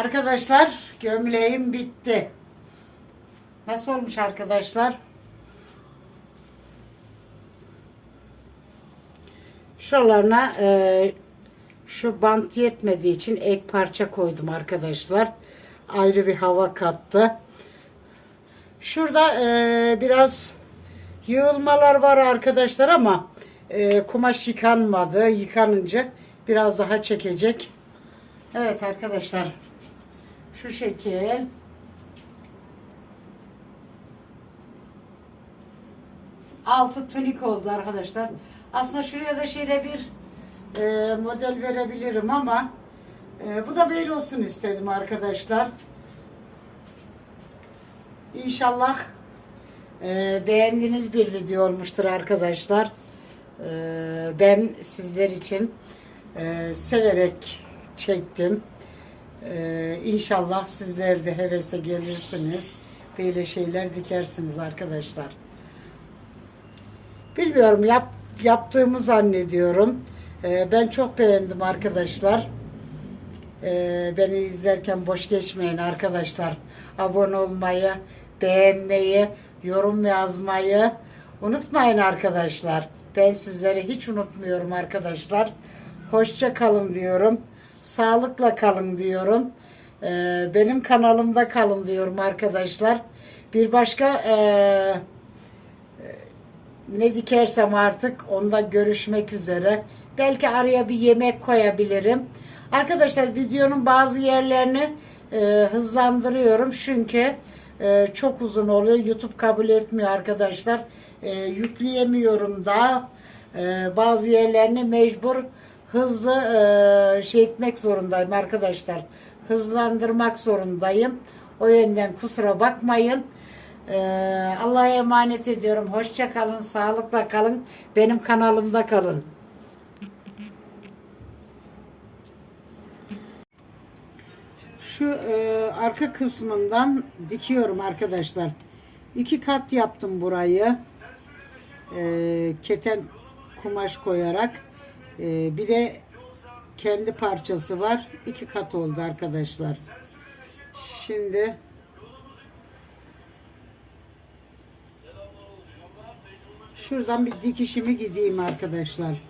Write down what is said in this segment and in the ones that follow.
Arkadaşlar gömleğim bitti. Nasıl olmuş arkadaşlar? Şuralarına e, şu bant yetmediği için ek parça koydum arkadaşlar. Ayrı bir hava kattı. Şurada e, biraz yığılmalar var arkadaşlar ama e, kumaş yıkanmadı. Yıkanınca biraz daha çekecek. Evet arkadaşlar. Şu şekil. Altı tunik oldu arkadaşlar. Aslında şuraya da şöyle bir e, model verebilirim ama e, bu da böyle olsun istedim arkadaşlar. İnşallah e, beğendiğiniz bir video olmuştur arkadaşlar. E, ben sizler için e, severek çektim. E, inşallah sizler de hevese gelirsiniz. Böyle şeyler dikersiniz arkadaşlar. Bilmiyorum yap, yaptığımı zannediyorum. E, ben çok beğendim arkadaşlar. Ee, beni izlerken boş geçmeyin arkadaşlar. Abone olmayı, beğenmeyi, yorum yazmayı unutmayın arkadaşlar. Ben sizleri hiç unutmuyorum arkadaşlar. Hoşça kalın diyorum. Sağlıkla kalın diyorum. Ee, benim kanalımda kalın diyorum arkadaşlar. Bir başka eee ne dikersem artık onda görüşmek üzere. Belki araya bir yemek koyabilirim. Arkadaşlar videonun bazı yerlerini e, hızlandırıyorum çünkü e, çok uzun oluyor. YouTube kabul etmiyor arkadaşlar. E, yükleyemiyorum da e, bazı yerlerini mecbur hızlı e, şey etmek zorundayım arkadaşlar. Hızlandırmak zorundayım. O yönden kusura bakmayın. Ee, Allah'a emanet ediyorum. Hoşça kalın, sağlıkla kalın. Benim kanalımda kalın. Şu e, arka kısmından dikiyorum arkadaşlar. İki kat yaptım burayı. E, keten kumaş koyarak. E, bir de kendi parçası var. İki kat oldu arkadaşlar. Şimdi Şuradan bir dikişimi gideyim arkadaşlar.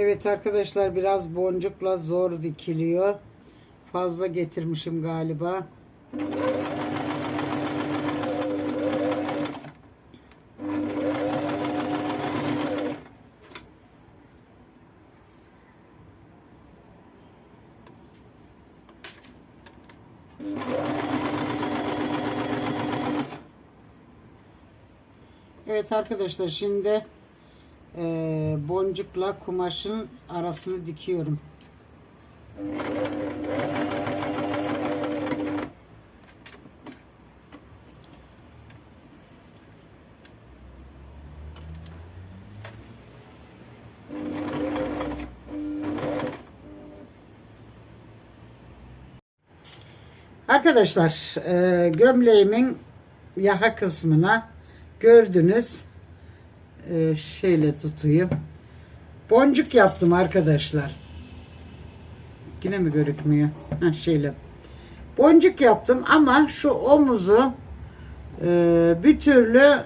Evet arkadaşlar biraz boncukla zor dikiliyor. Fazla getirmişim galiba. Evet arkadaşlar şimdi e, boncukla kumaşın arasını dikiyorum. Arkadaşlar e, gömleğimin yaha kısmına gördünüz e, şeyle tutayım. Boncuk yaptım arkadaşlar. Yine mi görükmüyor? Ha, şeyle. Boncuk yaptım ama şu omuzu e, bir türlü e,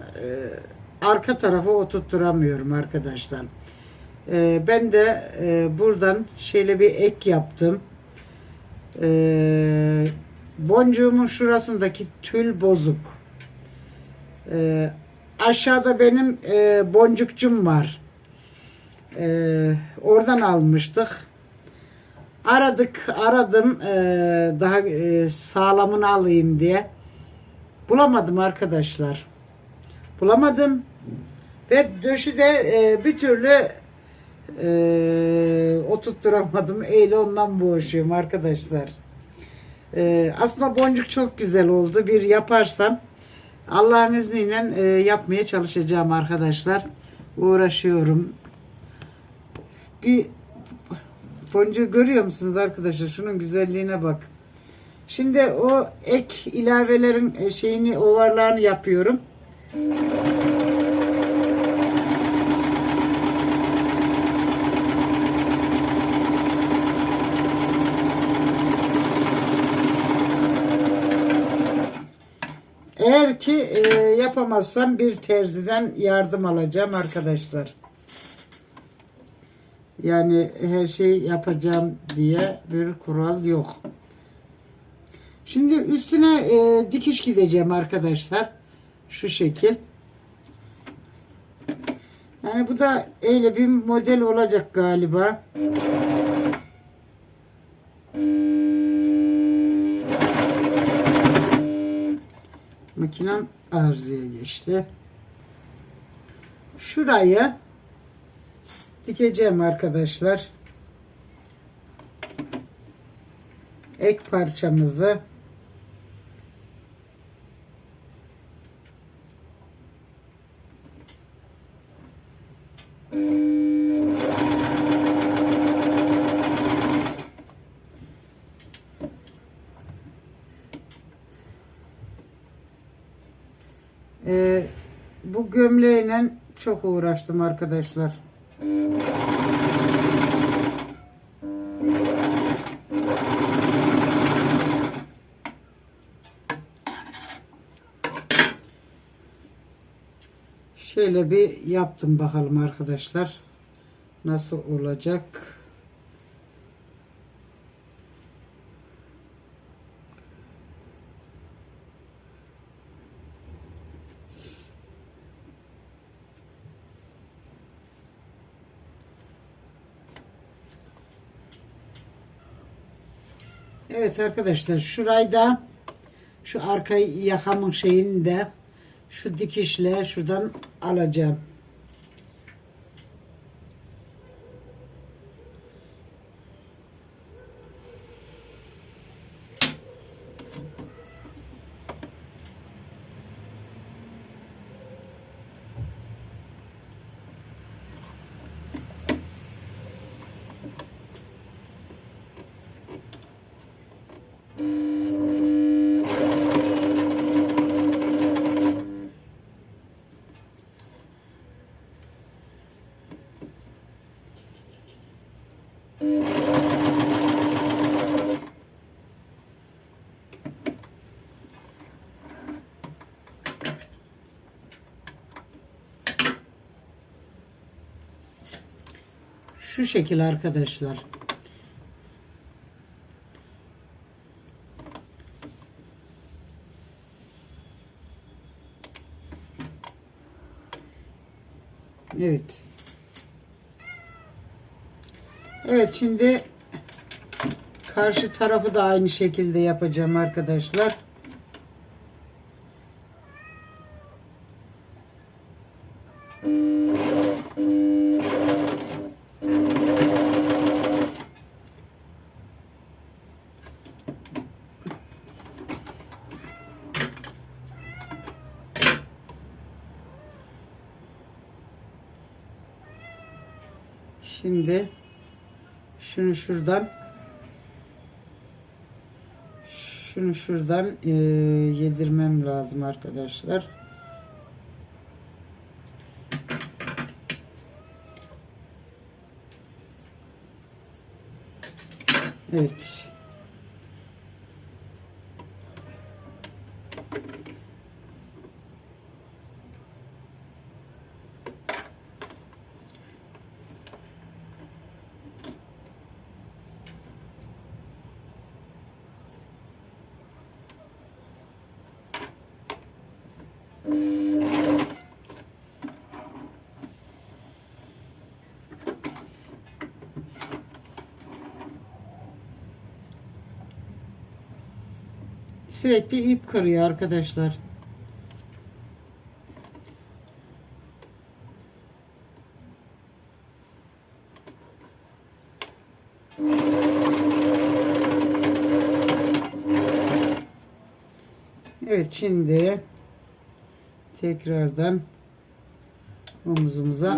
arka tarafa oturtturamıyorum arkadaşlar. E, ben de e, buradan şöyle bir ek yaptım. E, boncuğumun şurasındaki tül bozuk. E, aşağıda benim e, boncukcum var. E, oradan almıştık. Aradık, aradım e, daha e, sağlamını alayım diye. Bulamadım arkadaşlar. Bulamadım. Ve döşü de e, bir türlü e, oturtturamadım. Eyle ondan boğuşuyorum arkadaşlar. E, aslında boncuk çok güzel oldu. Bir yaparsam Allah'ın izniyle e, yapmaya çalışacağım arkadaşlar. Uğraşıyorum. Bir boncuğu görüyor musunuz arkadaşlar? Şunun güzelliğine bak. Şimdi o ek ilavelerin e, şeyini ovarlarını yapıyorum. Eğer ki e, yapamazsam bir terziden yardım alacağım arkadaşlar. Yani her şey yapacağım diye bir kural yok. Şimdi üstüne e, dikiş gideceğim arkadaşlar. Şu şekil. Yani bu da öyle bir model olacak galiba. Makinem arızaya geçti. Şurayı dikeceğim arkadaşlar. Ek parçamızı Ee, bu gömleğle çok uğraştım arkadaşlar. Şöyle bir yaptım bakalım arkadaşlar. Nasıl olacak? Evet arkadaşlar şurayı da şu arka yakamın şeyini de şu dikişle şuradan alacağım. Şu şekil arkadaşlar. Evet. Evet şimdi karşı tarafı da aynı şekilde yapacağım arkadaşlar. Şimdi şunu şuradan şunu şuradan e, yedirmem lazım arkadaşlar. Evet. Sürekli ip kırıyor arkadaşlar. Evet şimdi tekrardan omuzumuza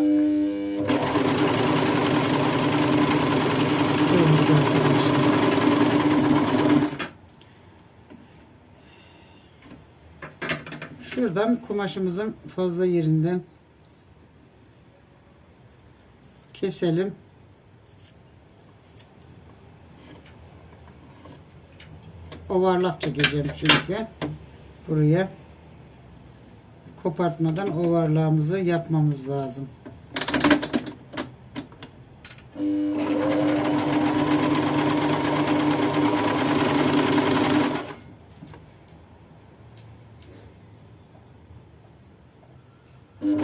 arkadaşlar. Şuradan kumaşımızın fazla yerinden keselim. Ovarlak çekeceğim çünkü buraya kopartmadan ovarlağımızı yapmamız lazım. Evet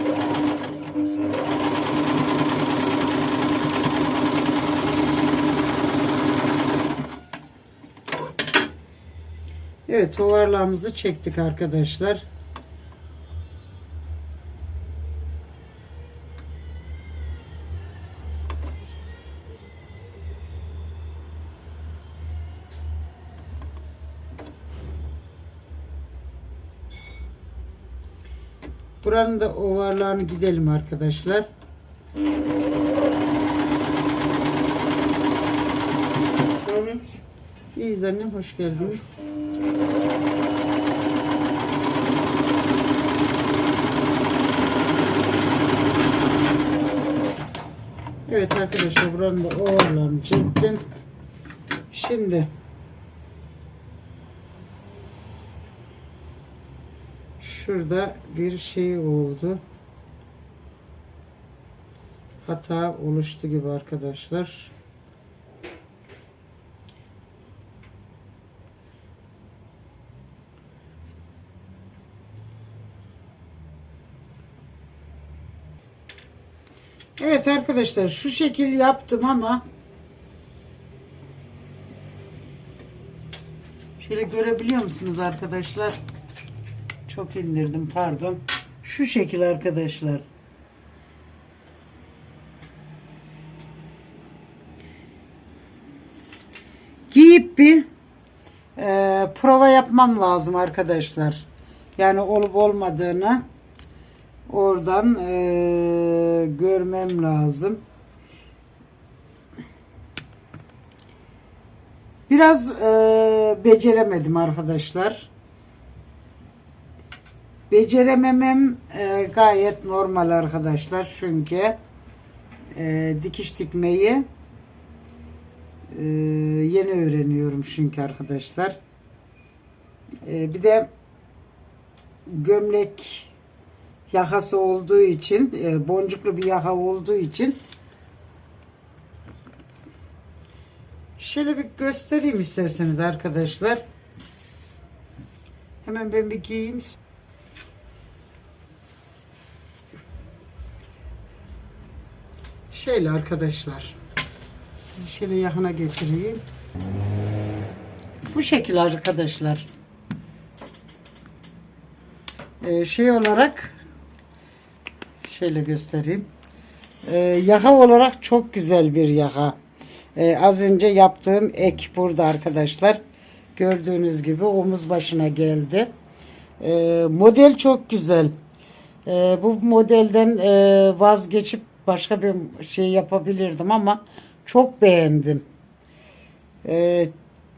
ovarlağımızı çektik arkadaşlar. Buranın da ovarlağını gidelim arkadaşlar. İyiyiz annem hoş geldiniz. Evet arkadaşlar buranın da ovarlarını çektim. Şimdi şurada bir şey oldu. Hata oluştu gibi arkadaşlar. Evet arkadaşlar şu şekil yaptım ama şöyle görebiliyor musunuz arkadaşlar? Çok indirdim pardon. Şu şekil arkadaşlar. Giyip bir e, prova yapmam lazım arkadaşlar. Yani olup olmadığını oradan e, görmem lazım. Biraz e, beceremedim arkadaşlar. Becerememem e, gayet normal arkadaşlar. Çünkü e, dikiş dikmeyi e, yeni öğreniyorum çünkü arkadaşlar. E, bir de gömlek yakası olduğu için e, boncuklu bir yaka olduğu için şöyle bir göstereyim isterseniz arkadaşlar. Hemen ben bir giyeyim. Şöyle arkadaşlar. Sizi şöyle yakına getireyim. Bu şekil arkadaşlar. Ee, şey olarak şöyle göstereyim. Ee, yaka olarak çok güzel bir yaka. Ee, az önce yaptığım ek burada arkadaşlar. Gördüğünüz gibi omuz başına geldi. Ee, model çok güzel. Ee, bu modelden e, vazgeçip başka bir şey yapabilirdim ama çok beğendim. Ee,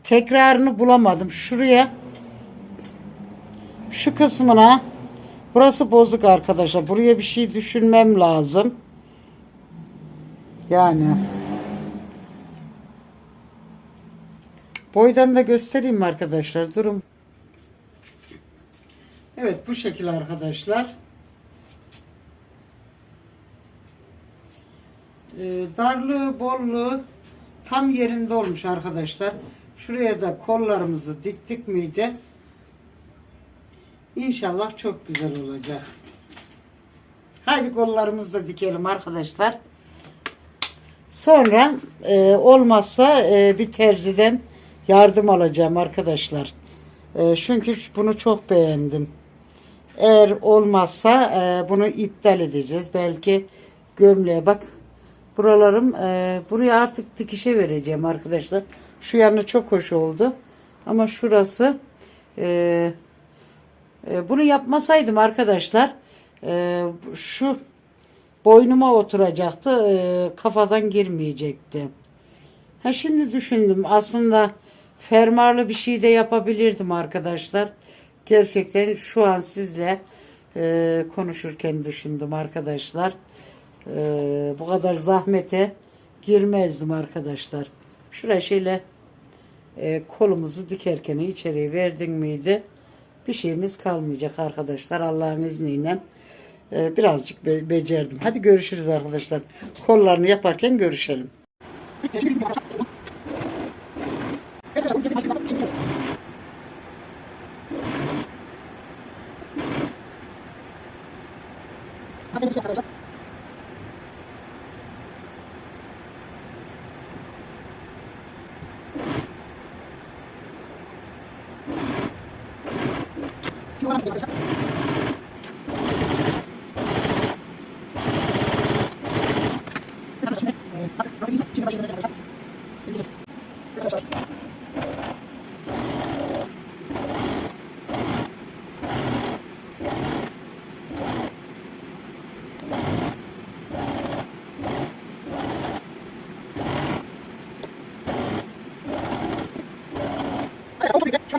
tekrarını bulamadım. Şuraya şu kısmına burası bozuk arkadaşlar. Buraya bir şey düşünmem lazım. Yani boydan da göstereyim arkadaşlar? Durun. Evet bu şekil arkadaşlar. Ee, darlığı, bolluğu tam yerinde olmuş arkadaşlar. Şuraya da kollarımızı diktik miydi? İnşallah çok güzel olacak. Haydi kollarımızı da dikelim arkadaşlar. Sonra e, olmazsa e, bir terziden yardım alacağım arkadaşlar. E, çünkü bunu çok beğendim. Eğer olmazsa e, bunu iptal edeceğiz. Belki gömleğe bak. Buralarım e, buraya artık dikişe vereceğim arkadaşlar. Şu yanı çok hoş oldu. Ama şurası e, e, bunu yapmasaydım arkadaşlar e, şu boynuma oturacaktı. e, kafadan girmeyecekti. Ha şimdi düşündüm aslında fermuarlı bir şey de yapabilirdim arkadaşlar. Gerçekten şu an sizle e, konuşurken düşündüm arkadaşlar. E, bu kadar zahmete girmezdim arkadaşlar. Şuraya şöyle e, kolumuzu dikerken içeriye verdin miydi? Bir şeyimiz kalmayacak arkadaşlar Allah'ın izniyle. E, birazcık be- becerdim. Hadi görüşürüz arkadaşlar. Kollarını yaparken görüşelim. Hadi,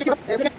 ¿Qué